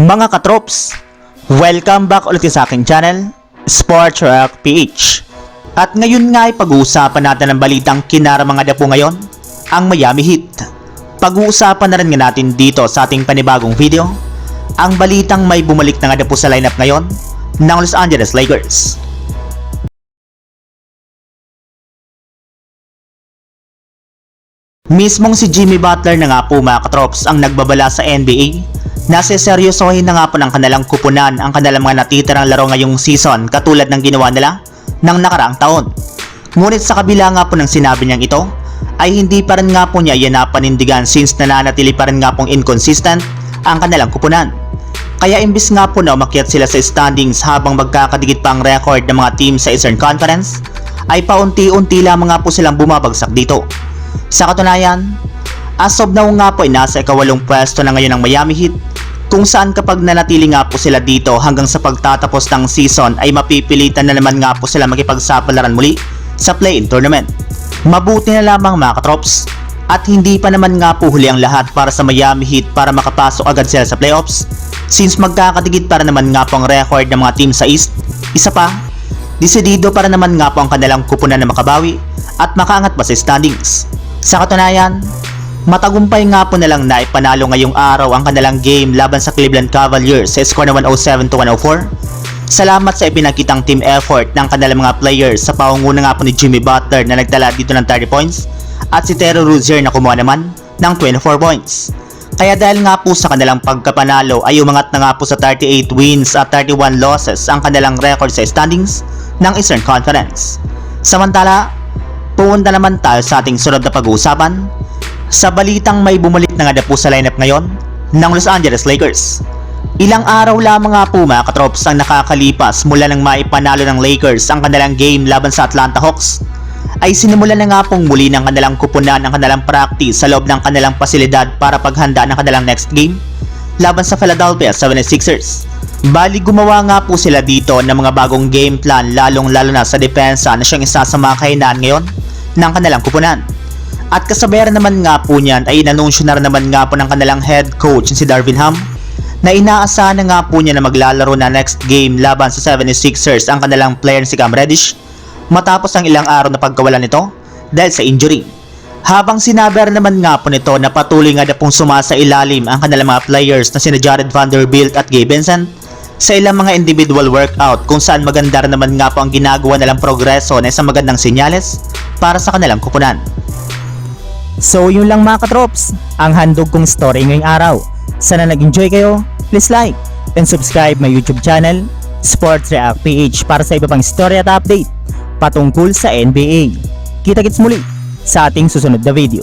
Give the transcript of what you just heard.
Mga katrops, welcome back ulit sa aking channel, Sports Rock PH. At ngayon nga ay pag-uusapan natin ang balitang kinara mga dapo ngayon, ang Miami Heat. Pag-uusapan na rin nga natin dito sa ating panibagong video, ang balitang may bumalik na nga dapo sa lineup ngayon ng Los Angeles Lakers. Mismong si Jimmy Butler na nga po mga katrops ang nagbabala sa NBA na seseryosohin na nga po ng kanilang kupunan ang kanilang mga natitirang laro ngayong season katulad ng ginawa nila ng nakaraang taon. Ngunit sa kabila nga po ng sinabi niyang ito, ay hindi pa rin nga po niya yan napanindigan since nananatili pa rin nga pong inconsistent ang kanilang kupunan. Kaya imbis nga po na umakyat sila sa standings habang magkakadikit pa ang record ng mga team sa Eastern Conference, ay paunti-unti lamang nga po silang bumabagsak dito. Sa katunayan, as of now nga po ay nasa ikawalong pwesto na ngayon ng Miami Heat kung saan kapag nanatili nga po sila dito hanggang sa pagtatapos ng season ay mapipilitan na naman nga po sila makipagsapalaran muli sa play-in tournament. Mabuti na lamang mga katrops at hindi pa naman nga po huli ang lahat para sa Miami Heat para makapasok agad sila sa playoffs since magkakadigit para naman nga po ang record ng mga team sa East. Isa pa, desidido para naman nga po ang kanilang kupunan na makabawi at makaangat pa sa standings. Sa katunayan, matagumpay nga po nalang na ipanalo ngayong araw ang kanilang game laban sa Cleveland Cavaliers sa score na 107 to 104. Salamat sa ipinakitang team effort ng kanilang mga players sa paunguna nga po ni Jimmy Butler na nagtala dito ng 30 points at si Terry Rozier na kumuha naman ng 24 points. Kaya dahil nga po sa kanilang pagkapanalo ay umangat na nga po sa 38 wins at 31 losses ang kanilang record sa standings ng Eastern Conference. Samantala, Pumunta naman tayo sa ating sunod na pag-uusapan sa balitang may bumalik na nga po sa lineup ngayon ng Los Angeles Lakers. Ilang araw lamang nga po mga katrops ang nakakalipas mula nang maipanalo ng Lakers ang kanilang game laban sa Atlanta Hawks ay sinimulan na nga pong muli ng kanilang kupunan ang kanilang practice sa loob ng kanilang pasilidad para paghanda ng kanilang next game laban sa Philadelphia 76ers. Bali gumawa nga po sila dito ng mga bagong game plan lalong lalo na sa depensa na siyang isa sa mga kahinaan ngayon ng kanilang kupunan. At kasabayan naman nga po niyan ay inanunsyo na naman nga po ng kanilang head coach si Darvin Ham na inaasahan na nga po niya na maglalaro na next game laban sa 76ers ang kanilang player si Cam Reddish matapos ang ilang araw na pagkawalan nito dahil sa injury. Habang sinaber naman nga po nito na patuloy nga na pong sumasa ilalim ang kanilang mga players na sina Jared Vanderbilt at Gabe Vincent sa ilang mga individual workout kung saan maganda naman nga po ang ginagawa nilang progreso na isang magandang senyales para sa kanilang kupunan. So yun lang mga katrops, ang handog kong story ngayong araw. Sana nag-enjoy kayo, please like and subscribe my YouTube channel, Sports React PH para sa iba pang story at update patungkol sa NBA. Kita-kits muli sa ating susunod na video.